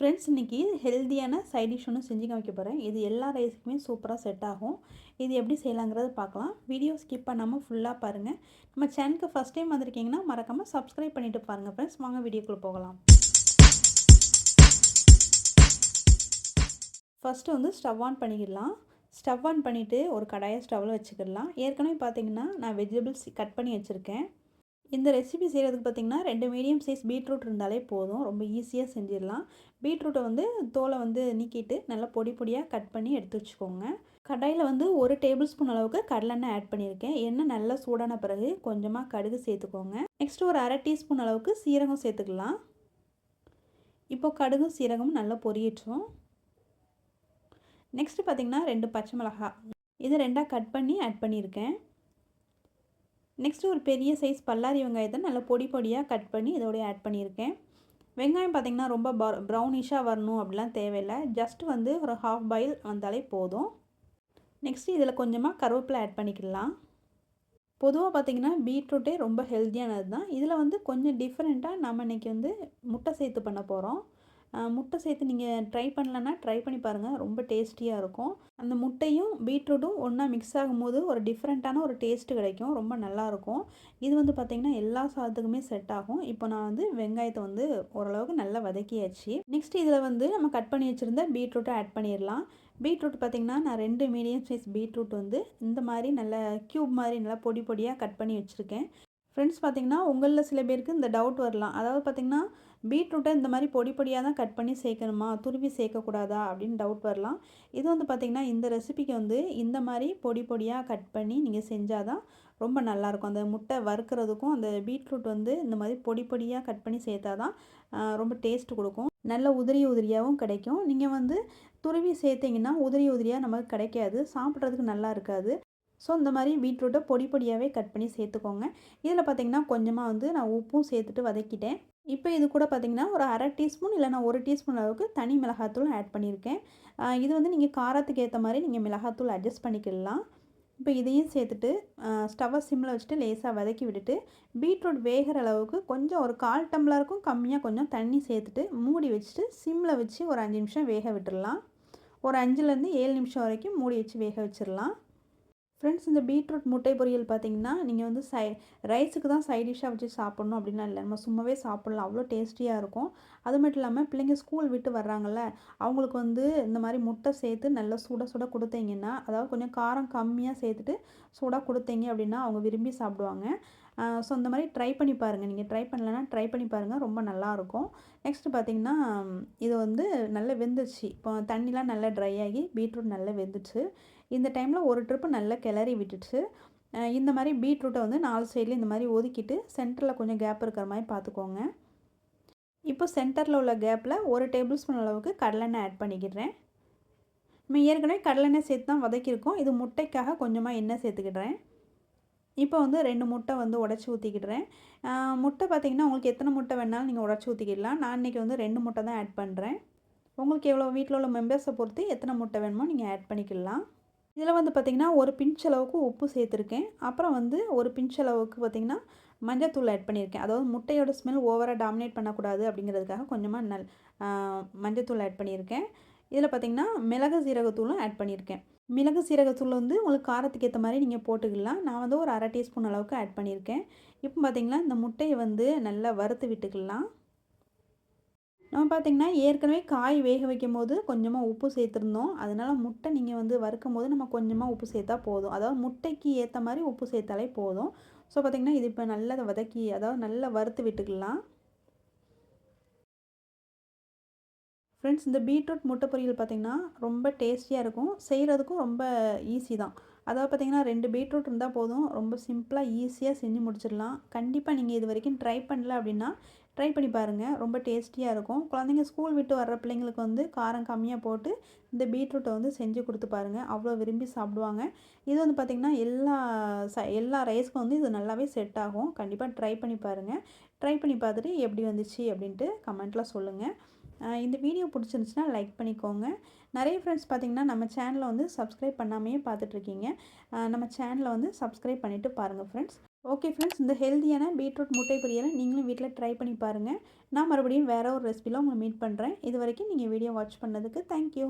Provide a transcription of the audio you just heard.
Friends இன்றைக்கி ஹெல்த்தியான side dish ஒன்று செஞ்சு காமிக்க போகிறேன் இது எல்லா ரைஸுக்குமே சூப்பராக செட் ஆகும். இது எப்படி செய்யலாங்கிறத பார்க்கலாம். வீடியோ ஸ்கிப் பண்ணாமல் ஃபுல்லாக பாருங்கள் நம்ம சேனலுக்கு ஃபஸ்ட் டைம் வந்திருக்கீங்கன்னா மறக்காமல் சப்ஸ்கிரைப் பண்ணிவிட்டு பாருங்கள் ஃப்ரெண்ட்ஸ் வாங்க வீடியோக்குள்ளே போகலாம். ஃபஸ்ட்டு வந்து ஸ்டவ் ஆன் பண்ணிக்கிடலாம் ஸ்டவ் ஆன் பண்ணிவிட்டு ஒரு கடாயை ஸ்டவ்வில் வச்சுக்கிடலாம். ஏற்கனவே பார்த்தீங்கன்னா நான் வெஜிடபிள்ஸ் கட் பண்ணி வச்சுருக்கேன். இந்த ரெசிபி செய்கிறதுக்கு பார்த்திங்கன்னா ரெண்டு மீடியம் சைஸ் பீட்ரூட் இருந்தாலே போதும். ரொம்ப ஈஸியாக செஞ்சிடலாம். பீட்ரூட்டை வந்து தோலை வந்து நீக்கிட்டு நல்லா பொடி பொடியாக கட் பண்ணி எடுத்து வச்சுக்கோங்க. கடாயில் வந்து ஒரு டேபிள் ஸ்பூன் அளவுக்கு கடலெண்ணெய் ஆட் பண்ணியிருக்கேன். எண்ணெய் நல்லா சூடான பிறகு கொஞ்சமாக கடுகு சேர்த்துக்கோங்க. நெக்ஸ்ட் ஒரு அரை டீஸ்பூன் அளவுக்கு சீரகம் சேர்த்துக்கலாம். இப்போ கடுகும் சீரகமும் நல்லா பொரியட்டும். நெக்ஸ்ட்டு பார்த்திங்கன்னா ரெண்டு பச்சை மிளகா இது ரெண்டாக கட் பண்ணி ஆட் பண்ணியிருக்கேன். நெக்ஸ்ட்டு ஒரு பெரிய சைஸ் பல்லாரி வெங்காயத்தை நல்லா பொடி பொடியாக கட் பண்ணி இதோடய ஆட் பண்ணியிருக்கேன். வெங்காயம் பார்த்திங்கன்னா ரொம்ப ப்ரௌனிஷாக வரணும் அப்படிலாம் தேவையில்லை. ஜஸ்ட் வந்து ஒரு ஹாஃப் பாயில் வந்தாலே போதும். நெக்ஸ்ட்டு இதில் கொஞ்சமாக கருவேப்பிலை ஆட் பண்ணிக்கலாம். பொதுவாக பார்த்திங்கன்னா பீட்ரூட்டே ரொம்ப ஹெல்த்தியானது தான் இதில் வந்து கொஞ்சம் டிஃப்ரெண்ட்டாக நம்ம இன்றைக்கி வந்து முட்டை சேர்த்து பண்ண போகிறோம் முட்டை சேர்த்து நீங்கள் ட்ரை பண்ணலன்னா ட்ரை பண்ணி பாருங்கள் ரொம்ப டேஸ்டியாக இருக்கும். அந்த முட்டையும் பீட்ரூட்டும் ஒன்றா மிக்ஸ் ஆகும்போது ஒரு டிஃப்ரெண்ட்டான ஒரு டேஸ்ட்டு கிடைக்கும். ரொம்ப நல்லாயிருக்கும் இது வந்து பார்த்திங்கன்னா எல்லா சாதத்துக்குமே செட் ஆகும். இப்போ நான் வந்து வெங்காயத்தை வந்து ஓரளவுக்கு நல்லா வதக்கியாச்சு. நெக்ஸ்ட் இதில் வந்து நம்ம கட் பண்ணி வச்சுருந்த பீட்ரூட்டை ஆட் பண்ணிடலாம். பீட்ரூட் பார்த்திங்கன்னா நான் ரெண்டு மீடியம் சைஸ் பீட்ரூட் வந்து இந்த மாதிரி நல்ல க்யூப் மாதிரி நல்லா பொடி பொடியாக கட் பண்ணி வச்சுருக்கேன். ஃப்ரெண்ட்ஸ் பார்த்திங்கன்னா உங்களில் சில பேருக்கு இந்த டவுட் வரலாம். அதாவது பார்த்திங்கன்னா பீட்ரூட்டை இந்த மாதிரி பொடி பொடியாக தான் கட் பண்ணி சேர்க்கணுமா? துருவி சேர்க்கக்கூடாதா? அப்படின்னு டவுட் வரலாம். இது வந்து பார்த்திங்கன்னா இந்த ரெசிபிக்கு வந்து இந்த மாதிரி பொடி பொடியாக கட் பண்ணி நீங்கள் செஞ்சால் தான் ரொம்ப நல்லாயிருக்கும். அந்த முட்டை வறுக்கிறதுக்கும் அந்த பீட்ரூட் வந்து இந்த மாதிரி பொடி பொடியாக கட் பண்ணி சேர்த்தா தான் ரொம்ப டேஸ்ட் கொடுக்கும். நல்ல உதிரி உதிரியாகவும் கிடைக்கும். நீங்கள் வந்து துருவி சேர்த்திங்கன்னா உதிரி உதிரியாக நமக்கு கிடைக்காது. சாப்பிட்றதுக்கு நல்லா இருக்காது. ஸோ இந்த மாதிரி பீட்ரூட்டை பொடி பொடியாகவே கட் பண்ணி சேர்த்துக்கோங்க. இதில் பார்த்திங்கன்னா கொஞ்சமாக வந்து நான் உப்பும் சேர்த்துட்டு வதக்கிட்டேன். இப்போ இது கூட பார்த்திங்கன்னா ஒரு அரை டீஸ்பூன் இல்லைனா ஒரு டீஸ்பூன் அளவுக்கு தனி மிளகாத்தூள் ஆட் பண்ணியிருக்கேன். இது வந்து நீங்கள் காரத்துக்கு ஏற்ற மாதிரி நீங்கள் மிளகாத்தூள் அட்ஜஸ்ட் பண்ணிக்கலாம் இப்போ இதையும் சேர்த்துட்டு ஸ்டவ்வை சிம்மில் வச்சுட்டு லேசாக வதக்கி விட்டுட்டு பீட்ரூட் வேகிற அளவுக்கு கொஞ்சம் ஒரு கால் டம்ளருக்கும் கம்மியாக கொஞ்சம் தண்ணி சேர்த்துட்டு மூடி வச்சுட்டு சிம்மில் வச்சு ஒரு அஞ்சு நிமிஷம் வேக விட்டுடலாம். ஒரு அஞ்சுலேருந்து ஏழு நிமிஷம் வரைக்கும் மூடி வச்சு வேக வச்சிடலாம். ஃப்ரெண்ட்ஸ் இந்த பீட்ரூட் முட்டை பொரியல் பார்த்தீங்கன்னா நீங்கள் வந்து சை ரைஸுக்கு தான் சைட் டிஷ்ஷாக வச்சு சாப்பிட்ணும் அப்படின்னா இல்லை. நம்ம சும்மாவே சாப்பிட்லாம். அவ்வளோ டேஸ்டியாக இருக்கும். அது மட்டும் இல்லாமல் பிள்ளைங்க ஸ்கூல் விட்டு வர்றாங்கல்ல அவங்களுக்கு வந்து இந்த மாதிரி முட்டை சேர்த்து நல்லா சுட சுட கொடுத்தீங்கன்னா அதாவது கொஞ்சம் காரம் கம்மியாக சேர்த்துட்டு சூடாக கொடுத்தீங்க அப்படின்னா அவங்க விரும்பி சாப்பிடுவாங்க. ஸோ இந்த மாதிரி ட்ரை பண்ணி பாருங்கள் நீங்கள் ட்ரை பண்ணலன்னா ட்ரை பண்ணி பாருங்கள் ரொம்ப நல்லாயிருக்கும் நெக்ஸ்ட்டு பார்த்திங்கன்னா இது வந்து நல்லா வெந்துச்சு இப்போ தண்ணிலாம் நல்லா ட்ரை ஆகி பீட்ரூட் நல்லா வெந்துச்சு இந்த டைமில் ஒரு ட்ரிப்பு நல்லா கிளறி விட்டுச்சு. இந்த மாதிரி பீட்ரூட்டை வந்து நாலு சைட்லேயும் இந்த மாதிரி ஒதுக்கிட்டு சென்டரில் கொஞ்சம் கேப் இருக்கிற மாதிரி பார்த்துக்கோங்க இப்போ சென்டரில் உள்ள கேப்பில் ஒரு டேபிள் ஸ்பூன் அளவுக்கு கடலெண்ணெய் ஆட் பண்ணிக்கிடுறேன் நம்ம ஏற்கனவே கடலெண்ணெய் சேர்த்து தான் வதக்கியிருக்கோம். இது முட்டைக்காக கொஞ்சமாக எண்ணெய் சேர்த்துக்கிடுறேன். இப்போ வந்து ரெண்டு முட்டை வந்து உடச்சி ஊற்றிக்கிடுறேன் முட்டை பார்த்திங்கன்னா உங்களுக்கு எத்தனை முட்டை வேணாலும் நீங்கள் உடச்சி ஊற்றிக்கிடலாம் நான் இன்றைக்கி வந்து ரெண்டு முட்டை தான் ஆட் பண்ணுறேன் உங்களுக்கு எவ்வளோ வீட்டில் உள்ள மெம்பர்ஸை பொறுத்து எத்தனை முட்டை வேணுமோ நீங்கள் ஆட் பண்ணிக்கலாம் இதில் வந்து பார்த்திங்கன்னா ஒரு பிஞ்ச் அளவுக்கு உப்பு சேர்த்துருக்கேன். அப்புறம் வந்து ஒரு பிஞ்ச் அளவுக்கு பார்த்திங்கன்னா மஞ்சத்தூள் ஆட் பண்ணியிருக்கேன். அதாவது முட்டையோட ஸ்மெல் ஓவராக டாமினேட் பண்ணக்கூடாது அப்படிங்கிறதுக்காக கொஞ்சமாக நல் மஞ்சத்தூள் ஆட் பண்ணியிருக்கேன். இதில் பார்த்திங்கன்னா மிளகு சீரகத்தூளும் ஆட் பண்ணியிருக்கேன். மிளகு சீரகத்தூள் வந்து உங்களுக்கு காரத்துக்கு ஏற்ற மாதிரி நீங்கள் போட்டுக்கலாம். நான் வந்து ஒரு அரை டீஸ்பூன் அளவுக்கு ஆட் பண்ணியிருக்கேன். இப்போ பார்த்திங்கன்னா இந்த முட்டையை வந்து நல்லா வறுத்து விட்டுக்கலாம். நம்ம பார்த்திங்கன்னா ஏற்கனவே காய் வேக வைக்கும் போது கொஞ்சமாக உப்பு சேர்த்துருந்தோம். அதனால் முட்டை நீங்கள் வந்து வறுக்கும் போது நம்ம கொஞ்சமாக உப்பு சேர்த்தா போதும். அதாவது முட்டைக்கு ஏற்ற மாதிரி உப்பு சேர்த்தாலே போதும். ஸோ பார்த்திங்கன்னா இது இப்போ நல்லா வதக்கி அதாவது நல்லா வறுத்து விட்டுக்கலாம். ஃப்ரெண்ட்ஸ் இந்த பீட்ரூட் முட்டை பொரியல் பார்த்திங்கன்னா ரொம்ப டேஸ்டியாக இருக்கும். செய்கிறதுக்கும் ரொம்ப ஈஸி தான். அதாவது பார்த்திங்கன்னா ரெண்டு பீட்ரூட் இருந்தால் போதும். ரொம்ப சிம்பிளாக ஈஸியாக செஞ்சு முடிச்சிடலாம். கண்டிப்பாக நீங்கள் இது வரைக்கும் ட்ரை பண்ணல அப்படின்னா ட்ரை பண்ணி பாருங்கள் ரொம்ப டேஸ்டியாக இருக்கும். குழந்தைங்க ஸ்கூல் விட்டு வர்ற பிள்ளைங்களுக்கு வந்து காரம் கம்மியாக போட்டு இந்த பீட்ரூட்டை வந்து செஞ்சு கொடுத்து பாருங்கள் அவ்வளோ விரும்பி சாப்பிடுவாங்க. இது வந்து பார்த்திங்கன்னா எல்லா ச எல்லா ரைஸ்க்கும் வந்து இது நல்லாவே செட் ஆகும். கண்டிப்பாக ட்ரை பண்ணி பாருங்கள் ட்ரை பண்ணி பார்த்துட்டு எப்படி வந்துச்சு அப்படின்ட்டு கமெண்ட்டில் சொல்லுங்கள் இந்த வீடியோ பிடிச்சிருந்துச்சுன்னா லைக் பண்ணிக்கோங்க. நிறைய ஃப்ரெண்ட்ஸ் பார்த்திங்கன்னா நம்ம சேனலை வந்து சப்ஸ்கிரைப் பண்ணாமையே பார்த்துட்ருக்கீங்க. நம்ம சேனலை வந்து சப்ஸ்கிரைப் பண்ணிவிட்டு பாருங்கள் ஃப்ரெண்ட்ஸ் ஓகே ஃப்ரெண்ட்ஸ் இந்த ஹெல்த்தியான பீட்ரூட் முட்டை பொரியலை நீங்களும் வீட்டில் ட்ரை பண்ணி பாருங்கள் நான் மறுபடியும் வேறு ஒரு ரெசிபியில் உங்களை மீட் பண்ணுறேன் இது வரைக்கும் நீங்கள் வீடியோ வாட்ச் பண்ணதுக்கு தேங்க்யூ